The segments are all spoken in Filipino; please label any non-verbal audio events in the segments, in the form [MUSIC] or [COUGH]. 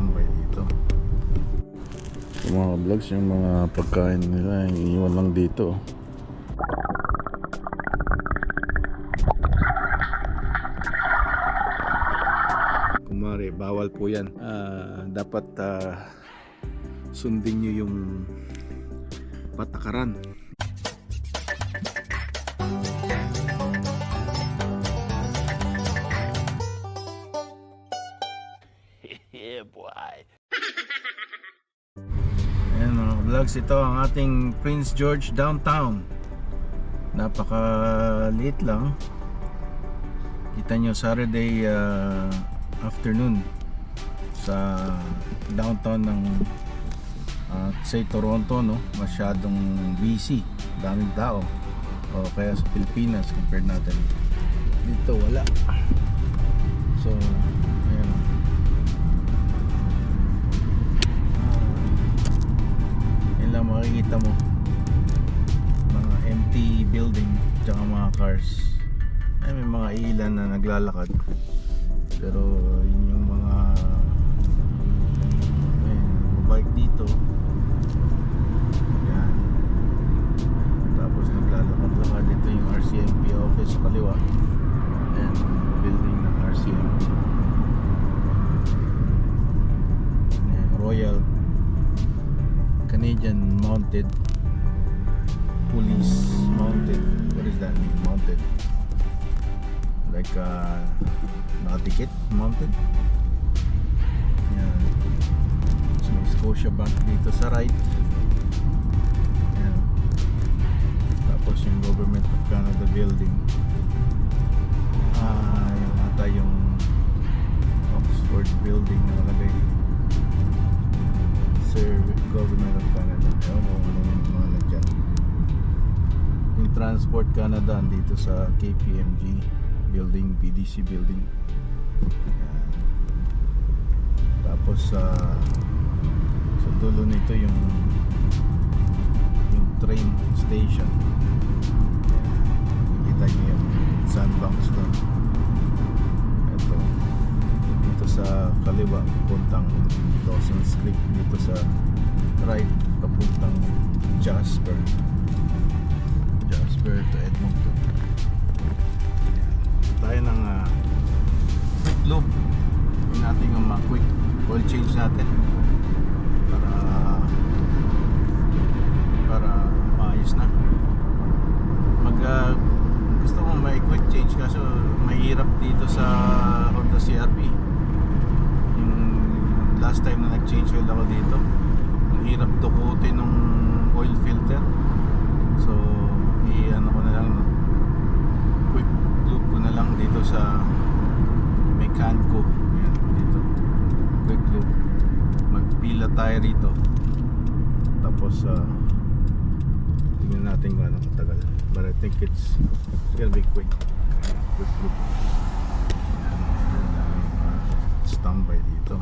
standby dito. Yung mga vlogs yung mga pagkain nila iiwan lang dito. Kumari bawal po yan. Ah, dapat ah, sundin nyo yung patakaran vlogs, ito ang ating Prince George Downtown. Napaka-liit lang. Kita nyo Saturday uh, afternoon sa downtown ng uh, say Toronto no masyadong busy daming tao o kaya sa Pilipinas compared natin dito wala so makikita mo. Mga empty building tsaka mga cars. Ay may mga ilan na naglalakad. Pero yun yung mga ayun, bike dito. Yan. Tapos naglalakad-lakad dito yung RCMP office sa kaliwa. And building ng RCMP Royal Canadian Mounted Police Mounted. What is that? Mean mounted. Like uh, nakadikit mounted? Yan so Scotia Bank dito sa right. Tapos yung Government of Canada building. Ah yung ata yung Oxford building na nakalagay Sir Government of Canada. Ewan ko ano yung mga nandyan yung Transport Canada andito sa KPMG building, BDC building. Yan. tapos sa sa dulo nito yung yung train station sa kaliwa puntang Dawson's Creek dito sa right papuntang Jasper. Jasper to Edmonton. Tayo ng ah, quick loop. Yung natin yung mga quick oil change natin. Para para maayos na. Mag ah, gusto kong may quick change kaso mahirap dito sa Honda CRV last time na nag change oil ako dito. Ang hirap dukutin ng oil filter. So i-ano ko na lang quick loop ko na lang dito sa Mecanco yan dito. Quick loop. Magpila tayo rito. Tapos uh, tingnan natin kung ano katagal but I think it's, it's gonna be quick. Quick loop. Standby dito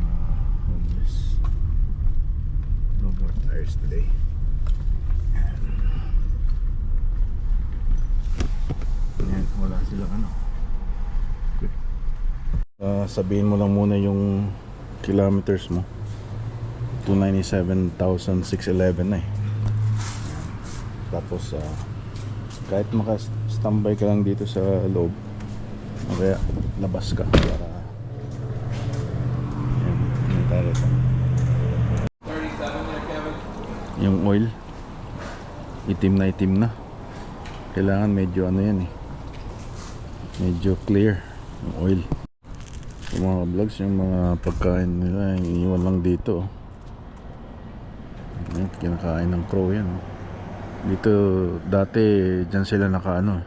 mga homeless no more tires today Ayan. Ayan, wala silang ano. Good. Ah, sabihin mo lang muna yung kilometers mo. 297,611 na eh. Tapos ah, kahit maka-standby ka lang dito sa loob, kaya labas ka para Ayan, yun tayo rito. Yung oil itim na itim na. Kailangan medyo ano yan eh. Medyo clear yung oil. Yung mga vlogs yung mga pagkain nila iniwan lang dito oh. Yan, kinakain ng crow yan oh. dito dati dyan sila naka ano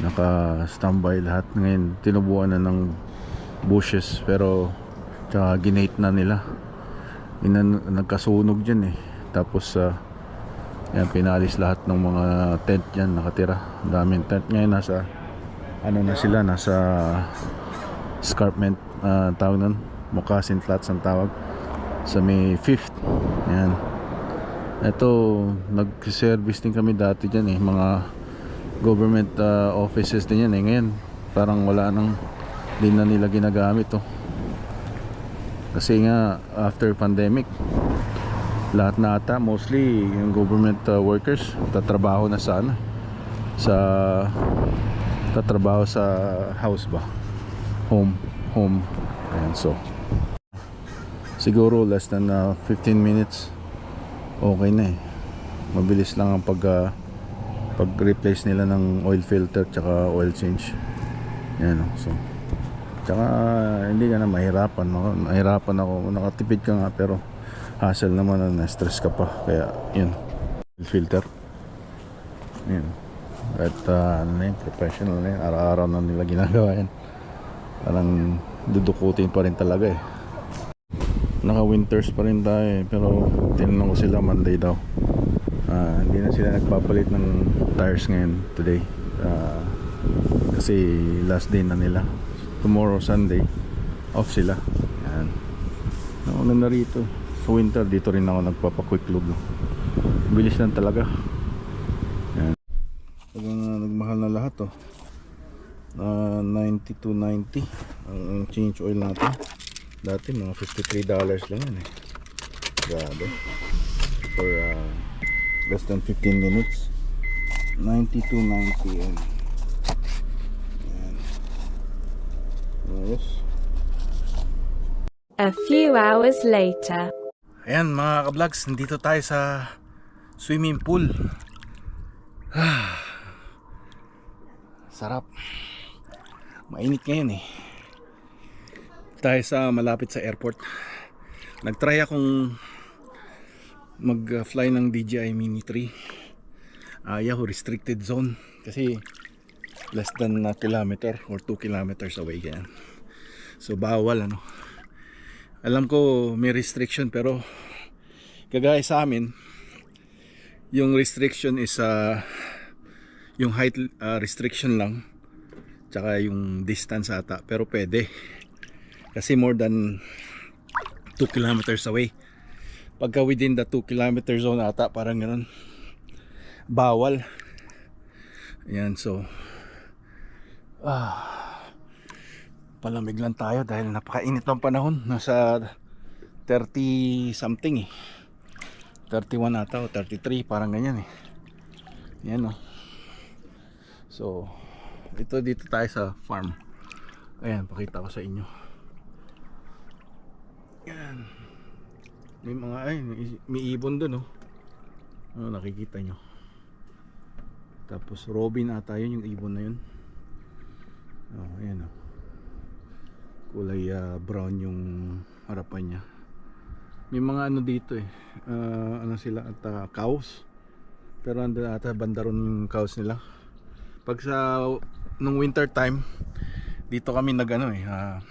naka standby lahat. Ngayon tinubuan na ng bushes pero tsaka ginate na nila. Inan, nagkasunog dyan eh tapos sa yan pinalis lahat ng mga tent dyan nakatira. Daming tent. Ngayon nasa ano na sila nasa escarpment uh, tawag nun? Moccasin flats ang tawag. Sa may 5th yan. Ito nag-service din kami dati dyan eh. Mga government uh, offices din yan eh. Ngayon parang wala nang din na nila ginagamit to Kasi nga after pandemic lahat na ata mostly yung government uh, workers tatrabaho na sa ano sa tatrabaho sa house ba? Home home. Ayan so. Siguro less than uh, 15 minutes okay na eh. Mabilis lang ang pag uh, pag replace nila ng oil filter tsaka oil change. Yan oh, so. Tsaka hindi na mahirapan mahirapan ako. Nakatipid ka nga pero hassle naman na stress ka pa. Kaya yun. Filter. Yun. At uh, ano na yun professional na yun. Araw-araw na nila ginagawa yan parang dudukutin pa rin talaga eh. Naka winters pa rin tayo eh. Pero tinanong ko sila Monday daw. Ah, hindi na sila nagpapalit ng tires ngayon today. Ah, kasi last day na nila. Tomorrow Sunday off sila. Yan. Nauna na rito sa winter dito rin ako nagpapaquick load no? bilis lang talaga. Yan Talagang uh, nagmahal na lahat oh. Ah, 90 to 90 ang, ang change oil natin. Dati mga 53 dollars lang yan eh. Grabe. For uh, less than 15 minutes. 90 to 90 yan. A few hours later. Ayan mga ka-vlogs, nandito tayo sa swimming pool. [SIGHS] Sarap. Mainit ngayon eh. Tayo sa malapit sa airport. Nagtry akong mag-fly ng DJI Mini 3. Ayaw, restricted zone. Kasi less than a kilometer or 2 kilometers away ganyan. So bawal ano alam ko may restriction pero kagaya sa amin yung restriction is uh, yung height uh, restriction lang tsaka yung distance ata pero pwede. Kasi more than 2 kilometers away. Pagka within the 2 kilometer zone ata parang ganun. Bawal. Ayan so ah palamig lang tayo dahil napakainit ng panahon. Nasa 30 something eh. 31 ata o 33 parang ganyan eh. Yan o so ito dito tayo sa farm. Ayan pakita ko sa inyo. Yan. May mga ay may- ibon dun oh. Ano nakikita nyo. Tapos robin ata yun yung ibon na yun. Oh ayan oh kulay ah, brown yung harapan niya. May mga ano dito eh Ah, ano sila at ah, cows pero andun ata banda ron yung cows nila. Pag sa nung winter time dito kami nag ano eh ah,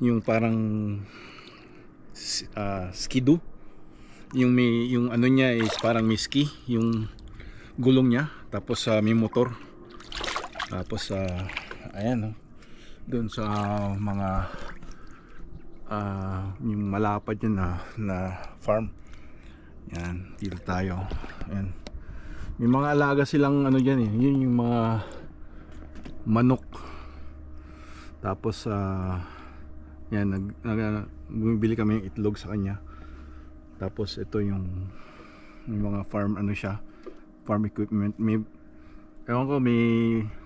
yung parang s- ah, skidoo yung may yung ano niya is parang may ski yung gulong niya. Tapos sa may motor. Tapos sa ayan oh doon sa mga ah, yung malapad yun na, na farm. Yan dito tayo. Yan. May mga alaga silang ano dyan eh. Yun yung mga manok. Tapos ah, yan nag, nag, bumibili kami ng itlog sa kanya. Tapos ito yung yung mga farm ano siya farm equipment. May ewan ko may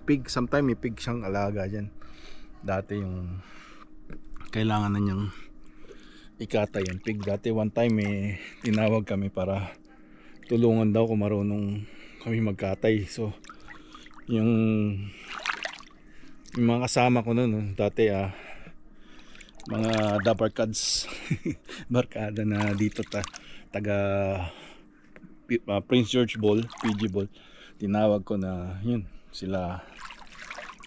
pig sometime may pig siyang alaga dyan dati yung kailangan na niyang ikata yung pig dati one time eh tinawag kami para tulungan daw kung marunong kami magkatay. So yung yung mga kasama ko noon no, dati ah mga dabarkads [LAUGHS] barkada na dito ta taga ah, Prince George Ball PG Ball tinawag ko na yun sila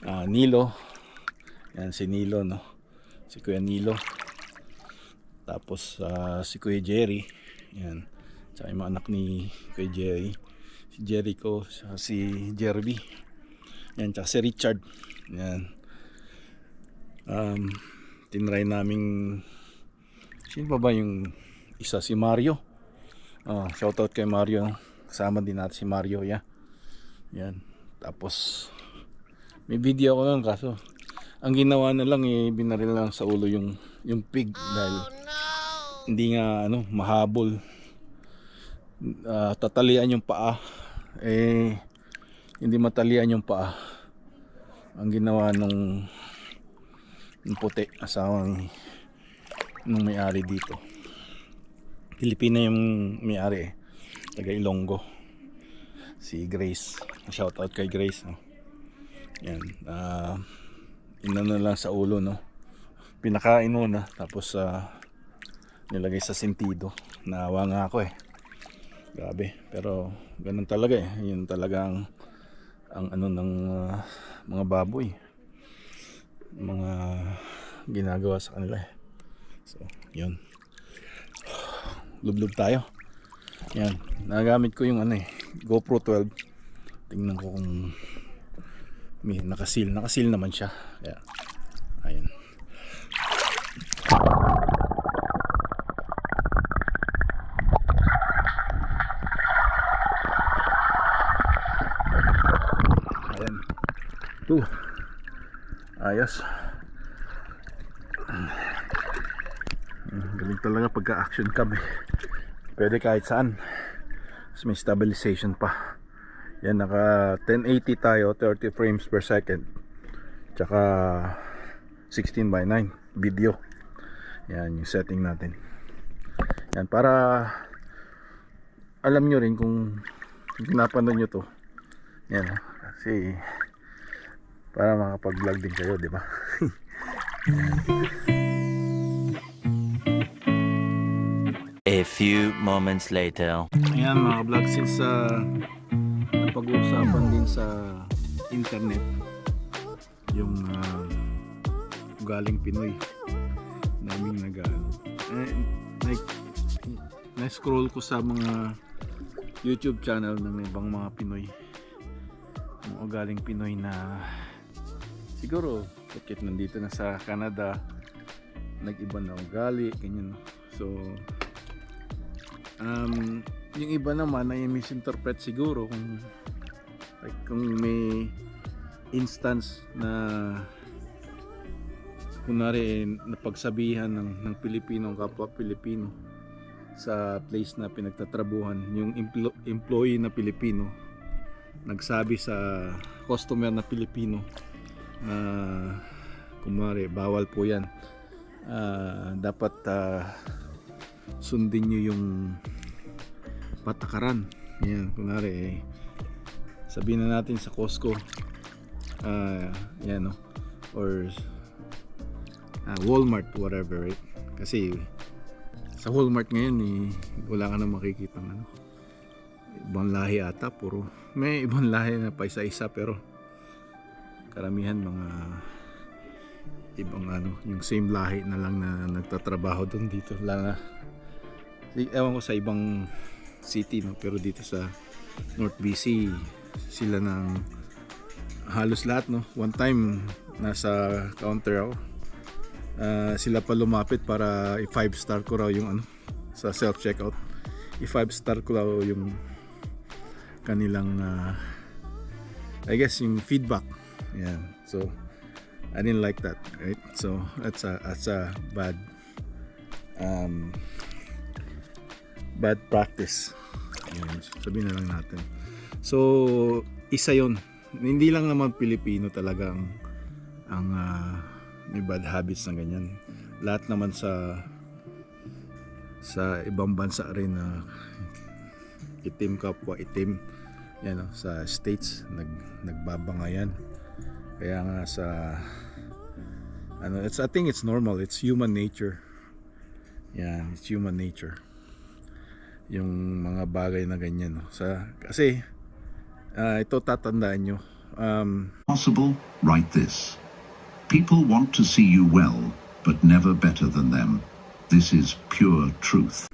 ah, Nilo yan si Nilo no. Si Kuya Nilo. Tapos ah, si Kuya Jerry. Yan. Tsaka yung mga anak ni Kuya Jerry. Si Jericho, si Jerby. Yan, tsaka si Richard. Yan. Um, tinry naming sino pa ba yung isa si Mario. Oh, shoutout kay Mario. Kasama din natin si Mario, ya. Yan. Tapos may video ako nun kaso Ang ginawa na lang eh binaril lang sa ulo yung yung pig dahil hindi nga ano mahabol. Ah, tatalian yung paa. Eh hindi matalian yung paa. Ang ginawa nung yung puti asawa ni nung may-ari dito. Pilipina yung may-ari eh. Taga Ilonggo. Si Grace. Shout out kay Grace. No? Yan. ah inano lang sa ulo no. Pinakain muna tapos ah, nilagay sa sentido. Naawa nga ako eh. Grabe. Pero ganun talaga eh. Yun talagang ang ano ng ah, mga baboy. Mga ginagawa sa kanila eh. So, yun. Lublub tayo. Yan. Nagamit ko yung ano eh. GoPro 12. Tingnan ko kung may nakasil. Nakasil naman siya. Kaya, ayun. Ayan. Uh. Ayos. Galing talaga pagka action cam eh. Pwede kahit saan. Tapos may stabilization pa. Yan naka 1080 tayo, 30 frames per second. Tsaka 16 by 9 video. Yan yung setting natin. Yan para alam nyo rin kung pinapanood nyo to. Yan oh. kasi para makapag-vlog din kayo, di ba? [LAUGHS] A few moments later. Ayan mga vlog since uh, napag-uusapan din sa internet. Yung uh, galing Pinoy. Naming nag eh, like, na-scroll ko sa mga YouTube channel ng ibang mga Pinoy. Mga galing Pinoy na siguro bakit nandito na sa Canada nag-iba na ugali ganyan. So um, yung iba naman ay misinterpret siguro kung like kung may instance na kunwari eh, napagsabihan ng, ng Pilipino kapwa Pilipino sa place na pinagtatrabuhan yung emplo- employee na Pilipino nagsabi sa customer na Pilipino na kunwari bawal po yan. Ah, dapat ah, sundin nyo yung patakaran. Yan kunwari eh, sabihin na natin sa Costco ah yan no? Or ah, Walmart whatever right? Kasi sa Walmart ngayon eh, wala ka na makikita ano? Ibang lahi ata puro may ibang lahi na pa isa-isa pero karamihan mga ibang ano yung same lahi na lang na nagtatrabaho doon dito. Lalo na. Ewan ko sa ibang city no? Pero dito sa North BC sila ng halos lahat no? One time nasa counter ako. Ah, sila pa lumapit para i-5 star ko raw yung ano sa self checkout i-5 star ko raw yung kanilang ah, I guess yung feedback. Yan so I didn't like that right? So that's a that's a bad um, bad practice. Yun, sabihin na lang natin so isa yon hindi lang naman Pilipino talaga ang, ah, may bad habits na ganyan. Lahat naman sa sa ibang bansa rin na itim kapwa itim. Yan oh, sa states nag nagbabangayan kaya nga sa ano it's I think it's normal. It's human nature. Yan it's human nature. Yung mga bagay na ganyan no? sa kasi ah, ito tatandaan nyo um, possible, write this. People want to see you well, but never better than them. This is pure truth.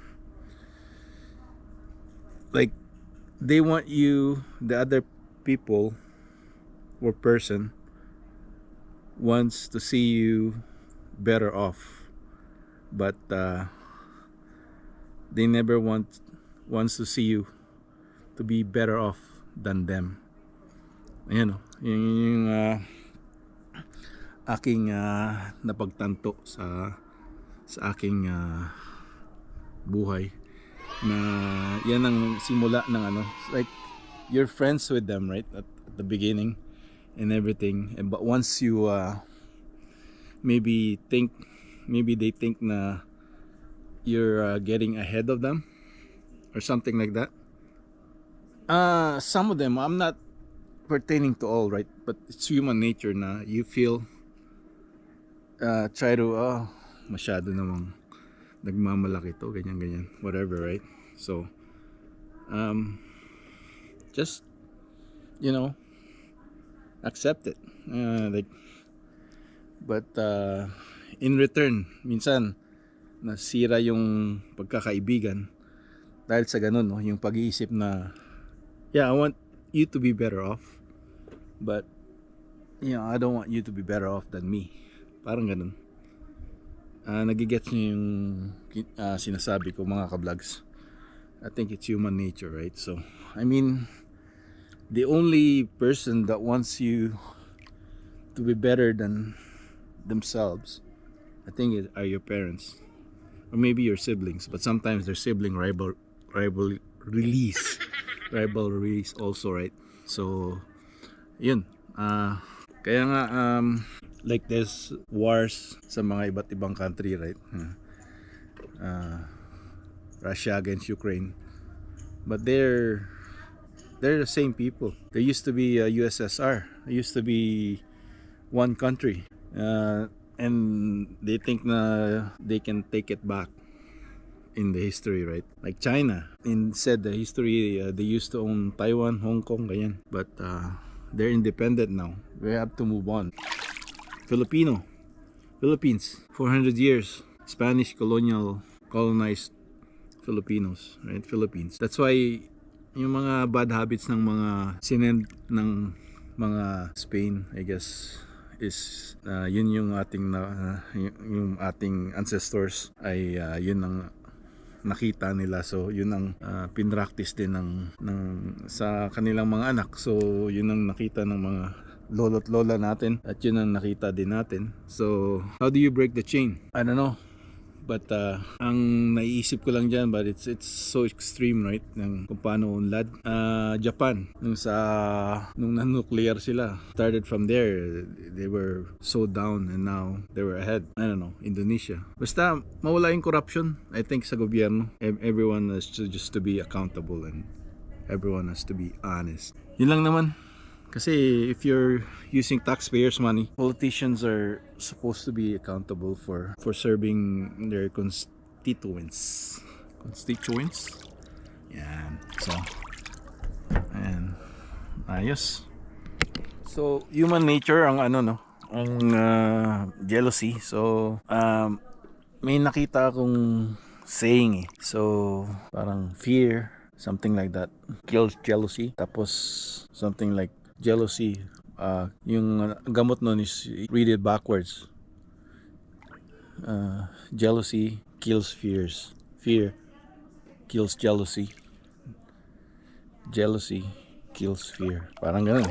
like they want you the other people or person wants to see you better off but uh, they never want wants to see you to be better off than them. Ayan o yung, yung uh, aking ah, napagtanto sa sa aking ah, buhay na yan ang simula ng ano like you're friends with them right at, at the beginning and everything. And but once you uh, maybe think maybe they think na you're uh, getting ahead of them or something like that uh some of them i'm not pertaining to all right but it's human nature na you feel uh, try to oh masyado namang nagmamalaki to ganyan ganyan whatever right? So um just you know accept it. Uh, like but uh, in return minsan nasira yung pagkakaibigan dahil sa ganun no yung pag-iisip na yeah I want you to be better off but you know I don't want you to be better off than me. Parang ganun. Uh, nagigets niyo yung uh, sinasabi ko mga kablogs. I think it's human nature right? So I mean the only person that wants you to be better than themselves I think it are your parents. Or maybe your siblings but sometimes their sibling rival rival release rivalries also right? So yun. Ah kaya nga um like there's wars sa mga iba't ibang country right? Uh, Russia against Ukraine. But they're they're the same people. There used to be a USSR there used to be one country. Uh, and they think na they can take it back in the history, right? Like China, in said the history, uh, they used to own Taiwan, Hong Kong, ganyan. But uh, they're independent now. We have to move on. Filipino, Philippines, 400 years, Spanish colonial colonized Filipinos, right? Philippines. That's why yung mga bad habits ng mga sinend ng mga Spain, I guess, is uh, yun yung ating na uh, yung ating ancestors ay uh, yun ang nakita nila. So yun ang uh, pinractice din ng, ng sa kanilang mga anak. So yun ang nakita ng mga lolo't lola natin at yun ang nakita din natin. So how do you break the chain? I don't know but uh, ang naiisip ko lang dyan but it's it's so extreme right? Ng kung paano unlad. Uh, Japan nung sa nung na-nuclear sila started from there. They were so down and now they were ahead. I don't know Indonesia. Basta mawala yung corruption I think sa gobyerno. Ev- everyone has to just to be accountable and everyone has to be honest. Yun lang naman kasi if you're using taxpayers' money, politicians are supposed to be accountable for for serving their constituents. Constituents? Yan. So, ayan. Ayos. So, human nature ang ano no, ang ah, jealousy. So, um, may nakita akong saying eh. So, parang fear, something like that. Kills jealousy. Tapos, something like jealousy. Uh, yung uh, gamot nun is read it backwards. Uh, jealousy kills fears. Fear kills jealousy. Jealousy kills fear. Parang ganun.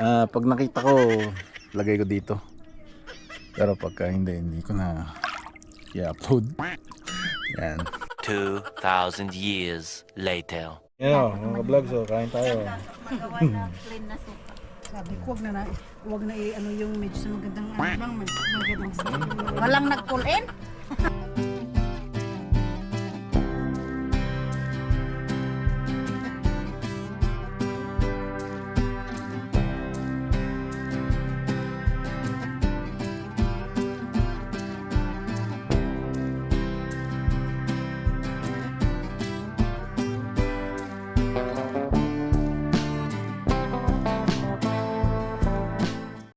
Ah, pag nakita ko, lagay ko dito. Pero pagka hindi, hindi ko na i-upload. Yan. 2,000 years later. O, mga vlog so, kain tayo. Magawa [LAUGHS] na plain na suka. Sabi ko, wag na na, wag na i- ano yung medyo sa magandang ano lang, mag- magandang Walang nag-pull in? [LAUGHS]